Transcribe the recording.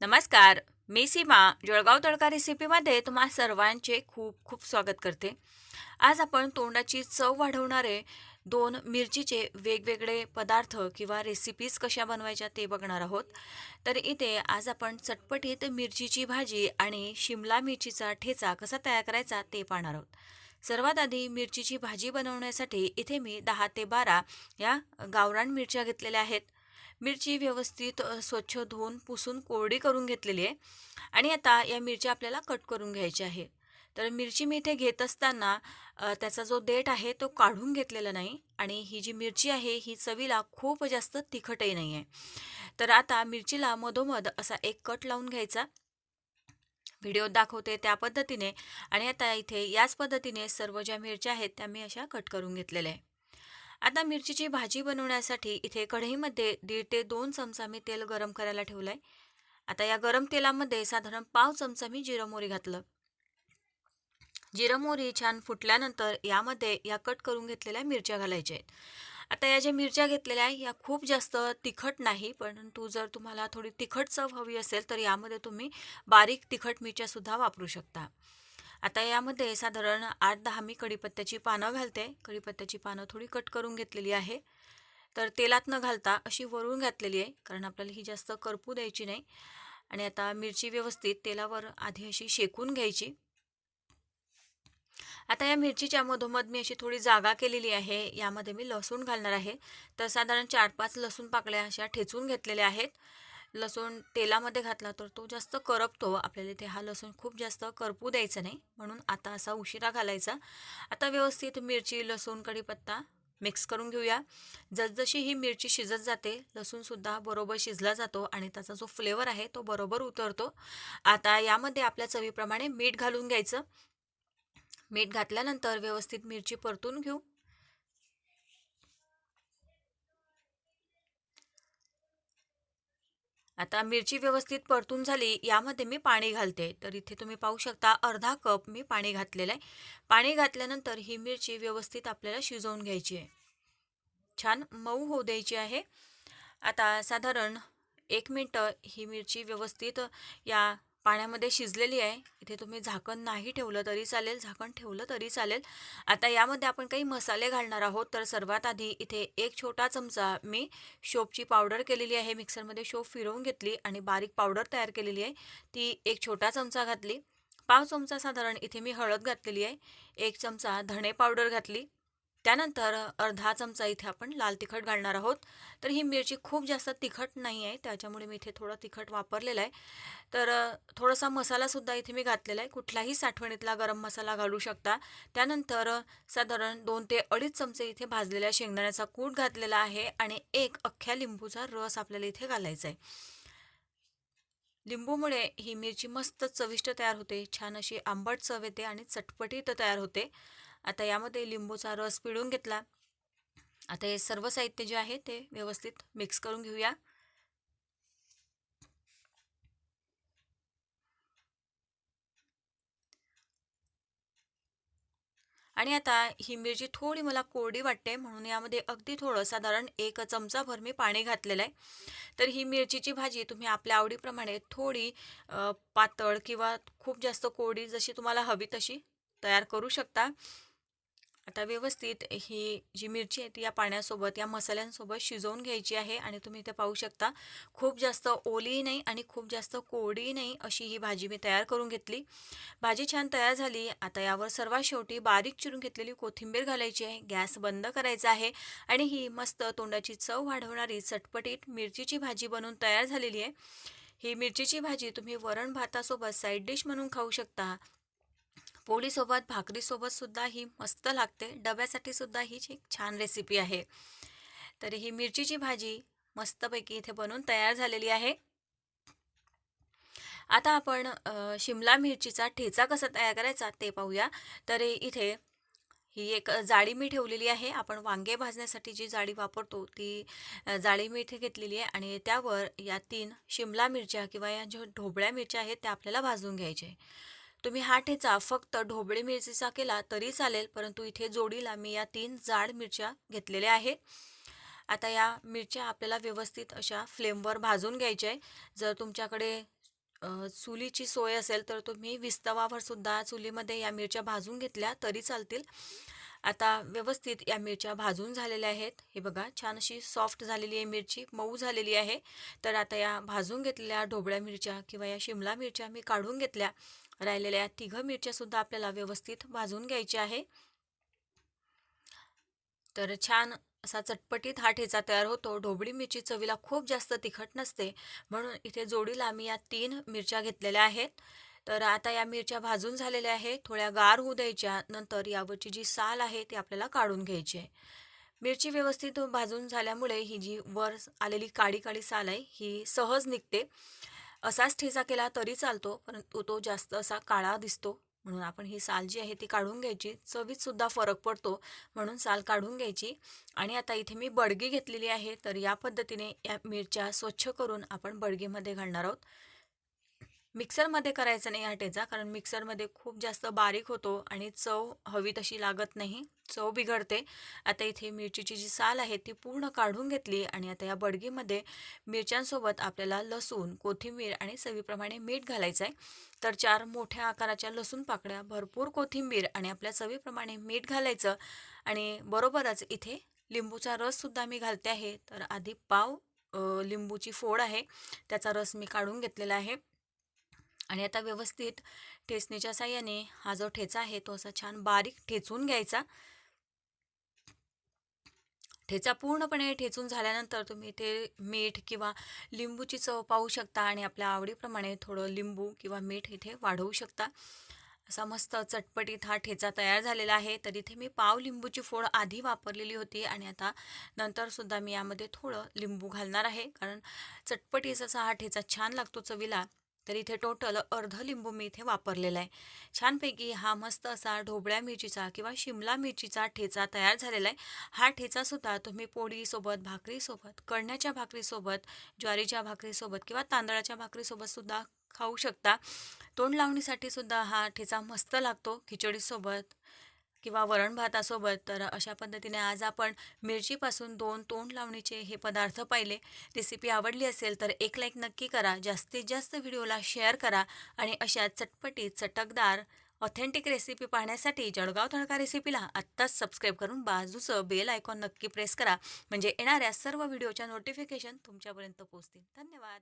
नमस्कार मी सीमा जळगाव तडका रेसिपीमध्ये तुम्हा सर्वांचे खूप खूप स्वागत करते. आज आपण तोंडाची चव वाढवणारे दोन मिरचीचे वेगवेगळे पदार्थ किंवा रेसिपीज कशा बनवायच्या ते बघणार आहोत. तर इथे आज आपण चटपटीत मिरचीची भाजी आणि शिमला मिरचीचा ठेचा कसा तयार करायचा ते पाहणार आहोत. सर्वात आधी मिरचीची भाजी बनवण्यासाठी इथे मी दहा ते बारा या गावरान मिरच्या घेतलेल्या आहेत. मिरची व्यवस्थित स्वच्छ धुवून पुसून कोरडी करून घेतलेली आहे. आणि आता या मिरच्या आपल्याला कट करून घ्यायची आहे तर मिरची मी इथे घेत असताना त्याचा जो देठ आहे तो काढून घेतलेला नाही. आणि ही जी मिरची आहे ही चवीला खूप जास्त तिखटही नाही आहे. तर आता मिरचीला मधोमध असा एक कट लावून घ्यायचा. व्हिडिओ दाखवते त्या पद्धतीने. आणि आता इथे याच पद्धतीने सर्व ज्या मिरच्या आहेत त्या मी अशा कट करून घेतलेल्या आहे आता मिरचीची भाजी बनवण्यासाठी इथे कढईमध्ये दीड ते दोन चमचा मी तेल गरम करायला ठेवलं आहे आता या गरम तेलामध्ये साधारण पाव चमचा मी जिरं मोहरी घातलं. जिरं मोहरी छान फुटल्यानंतर यामध्ये या कट करून घेतलेल्या मिरच्या घालायच्या आहेत. आता या ज्या मिरच्या घेतलेल्या आहे या खूप जास्त तिखट नाही परंतु जर तुम्हाला थोडी तिखट चव हवी असेल तर यामध्ये तुम्ही बारीक तिखट मिरच्यासुद्धा वापरू शकता. आता यामध्ये साधारण आठ दहा मी कढीपत्त्याची पानं घालते. कढीपत्त्याची पानं थोडी कट करून घेतलेली आहे. तर तेलात न घालता अशी वरून घातलेली आहे कारण आपल्याला ही जास्त करपू द्यायची नाही. आणि आता मिरची व्यवस्थित तेलावर आधी अशी शेकून घ्यायची. आता या मिरचीच्या मधोमध मी अशी थोडी जागा केलेली आहे यामध्ये मी लसूण घालणार आहे. तर साधारण चार पाच लसूण पाकळ्या अशा ठेचून घेतलेल्या आहेत. लसूण तेलामध्ये घातला तर तो जास्त करपतो हो आपल्याला इथे. हा लसूण खूप जास्त करपू द्यायचा नाही. म्हणून आता असा उशिरा घालायचा. आता व्यवस्थित मिरची लसूण कढीपत्ता मिक्स करून घेऊया. जसजशी ही मिरची शिजत जाते लसूणसुद्धा बरोबर शिजला जातो आणि त्याचा जो फ्लेवर आहे तो बरोबर उतरतो. आता यामध्ये आपल्या चवीप्रमाणे मीठ घालून घ्यायचं. मीठ घातल्यानंतर व्यवस्थित मिरची परतून घेऊ. आता मिरची व्यवस्थित परतून झाली यामध्ये मी पाणी घालते. तर इथे तुम्ही पाहू शकता अर्धा कप मी पाणी घातलेलं आहे. पाणी घातल्यानंतर ही मिरची व्यवस्थित आपल्याला शिजवून घ्यायची आहे. छान मऊ होऊ द्यायची आहे. आता साधारण एक मिनटं ही मिरची व्यवस्थित या पाण्यामध्ये शिजलेली आहे. इथे तुम्ही झाकण नाही ठेवलं तरी चालेल. झाकण ठेवलं तरी चालेल. आता यामध्ये आपण काही मसाले घालणार आहोत. तर सर्वात आधी इथे एक छोटा चमचा मी शोपची पावडर केलेली आहे. मिक्सरमध्ये शोप फिरवून घेतली आणि बारीक पावडर तयार केलेली आहे. ती एक छोटा चमचा घातली. पाव चमचा साधारण इथे मी हळद घातलेली आहे. एक चमचा धणे पावडर घातली. त्यानंतर अर्धा चमचा इथे आपण लाल तिखट घालणार आहोत. तर ही मिरची खूप जास्त तिखट नाही आहे त्याच्यामुळे मी इथे थोडं तिखट वापरलेलं आहे. तर थोडासा मसालासुद्धा इथे मी घातलेला आहे. कुठलाही साठवणीतला गरम मसाला घालू शकता. त्यानंतर साधारण दोन ते अडीच चमचे इथे भाजलेल्या शेंगदाण्याचा कूट घातलेला आहे आणि एक अख्ख्या लिंबूचा रस आपल्याला इथे घालायचा आहे लिंबूमुळे ही मिरची मस्त चविष्ट तयार होते. छान अशी आंबट चव येते आणि चटपटीत तयार होते. आता यामध्ये लिंबूचा रस पिळून घेतला. आता हे सर्व साहित्य जे आहे ते व्यवस्थित मिक्स करून घेऊया. आणि आता ही मिरची थोडी मला कोरडी वाटते म्हणून यामध्ये अगदी थोडं साधारण एक चमचाभर मी पाणी घातलेलं आहे. तर ही मिरचीची भाजी तुम्ही आपल्या आवडीप्रमाणे थोडी पातळ किंवा खूप जास्त कोरडी जशी तुम्हाला हवी तशी तयार करू शकता. आता व्यवस्थित ही जी मिरची आहे ती या पाण्यासोबत या मसाल्यांसोबत शिजवून घ्यायची आहे आणि तुम्ही इथे पाहू शकता खूप जास्त ओलीही नाही आणि खूप जास्त कोरडी नाही अशी ही भाजी मी तयार करून घेतली. भाजी छान तयार झाली. आता यावर सर्वात शेवटी बारीक चिरून घेतलेली कोथिंबीर घालायची आहे. गॅस बंद करायचा आहे आणि ही मस्त तोंडाची चव वाढवणारी चटपटीत मिरचीची भाजी बनवून तयार झालेली आहे. ही मिरचीची भाजी तुम्ही वरण भातासोबत साईड डिश म्हणून खाऊ शकता. पोळीसोबत भाकरीसोबत सुद्धा ही मस्त लागते. डब्यासाठी सुद्धा ही एक छान रेसिपी आहे. तर ही मिरचीची भाजी मस्तपैकी इथे बनवून तयार झालेली आहे. आता आपण शिमला मिरचीचा ठेचा कसा तयार करायचा ते पाहूया. तर इथे ही एक जाळी मी ठेवलेली आहे. आपण वांगे भाजण्यासाठी जी जाळी वापरतो ती जाळी मी इथे घेतलेली आहे आणि त्यावर या तीन शिमला मिरच्या किंवा या ज्या ढोबळ्या मिरच्या आहेत त्या आपल्याला भाजून घ्यायच्या आहे तुम्ही हा ठेचा फक्त ढोबळी मिरचीचा केला तरी चालेल परंतु इथे जोडीला मी या तीन जाड मिरच्या घेतलेल्या आहेत. आता या मिरच्या आपल्याला व्यवस्थित अशा फ्लेमवर भाजून घ्यायच्या आहे जर तुमच्याकडे चुलीची सोय असेल तर तुम्ही विस्तवावर सुद्धा चुलीमध्ये या मिरच्या भाजून घेतल्या तरी चालतील. आता व्यवस्थित या मिरच्या भाजून झालेल्या आहेत. हे बघा छान अशी सॉफ्ट झालेली आहे मिरची मऊ झालेली आहे. तर आता या भाजून घेतलेल्या ढोबळ्या मिरच्या किंवा या शिमला मिरच्या मी काढून घेतल्या. राहिलेल्या या तिघं मिरच्या सुद्धा आपल्याला व्यवस्थित भाजून घ्यायची आहे. तर छान असा चटपटीत हा ठेचा तयार होतो. ढोबळी मिरची चवीला खूप जास्त तिखट नसते. म्हणून इथे जोडीला आम्ही या तीन मिरच्या घेतलेल्या आहेत. तर आता या मिरच्या भाजून झालेल्या आहेत. थोड्या गार होऊ द्यायच्या. नंतर यावरची जी साल आहे ती आपल्याला काढून घ्यायची आहे. मिरची व्यवस्थित भाजून झाल्यामुळे ही जी वर आलेली काळी काळी साल आहे ही सहज निघते. असाच ठेचा केला तरी चालतो परंतु तो जास्त असा काळा दिसतो. म्हणून आपण ही साल जी आहे ती काढून घ्यायची. चवीत सुद्धा फरक पडतो म्हणून साल काढून घ्यायची. आणि आता इथे मी बडगी घेतलेली आहे तर या पद्धतीने या मिरच्या स्वच्छ करून आपण बडगीमध्ये घालणार आहोत. मिक्सरमध्ये करायचं नाही हा ठेचा कारण मिक्सरमध्ये खूप जास्त बारीक होतो आणि चव हवी तशी लागत नाही. चव बिघडते. आता इथे मिरचीची जी साल आहे ती पूर्ण काढून घेतली आणि आता या बडगीमध्ये मिरच्यांसोबत आपल्याला लसूण कोथिंबीर आणि चवीप्रमाणे मीठ घालायचं आहे तर चार मोठ्या आकाराच्या लसूण पाकळ्या भरपूर कोथिंबीर आणि आपल्या चवीप्रमाणे मीठ घालायचं. आणि बरोबरच इथे लिंबूचा रससुद्धा मी घालते आहे. तर आधी पाव लिंबूची फोड आहे. त्याचा रस मी काढून घेतलेला आहे. आणि आता व्यवस्थित ठेचणीच्या साह्याने हा जो ठेचा आहे तो असा छान बारीक ठेचून घ्यायचा. ठेचा पूर्णपणे ठेचून झाल्यानंतर तुम्ही ते मीठ किंवा लिंबूची चव पाहू शकता आणि आपल्या आवडीप्रमाणे थोडं लिंबू किंवा मीठ इथे वाढवू शकता. असा मस्त चटपटीत हा ठेचा तयार झालेला आहे. तर इथे मी पाव लिंबूची फोड आधी वापरलेली होती आणि आता नंतरसुद्धा मी यामध्ये थोडं लिंबू घालणार आहे. कारण चटपटीचा असा हा ठेचा छान लागतो चवीला. तर इथे टोटल अर्ध लिंबू मी इथे वापरलेला आहे. छानपैकी हा मस्त असा ढोबळ्या मिरचीचा किंवा शिमला मिरचीचा ठेचा तयार झालेला आहे. हा ठेचासुद्धा तुम्ही पोळीसोबत भाकरीसोबत कळण्याच्या भाकरीसोबत ज्वारीच्या भाकरीसोबत किंवा तांदळाच्या भाकरीसोबतसुद्धा खाऊ शकता. तोंड लावणीसाठी सुद्धा हा ठेचा मस्त लागतो खिचडीसोबत. किंवा वरण भातासोबत तर अशा पद्धतीने आज आपण मिरचीपासून दोन तोंड लावणीचे हे पदार्थ पाहिले. रेसिपी आवडली असेल तर एक लाईक नक्की करा जास्तीत जास्त व्हिडिओला शेअर करा आणि अशा चटपटीत चटकदार ऑथेंटिक रेसिपी पाहण्यासाठी जळगाव तडका रेसिपीला आत्ताच सबस्क्राईब करून बाजूचं बेल आयकॉन नक्की प्रेस करा. म्हणजे येणाऱ्या सर्व व्हिडिओच्या नोटिफिकेशन तुमच्यापर्यंत पोहोचतील. धन्यवाद!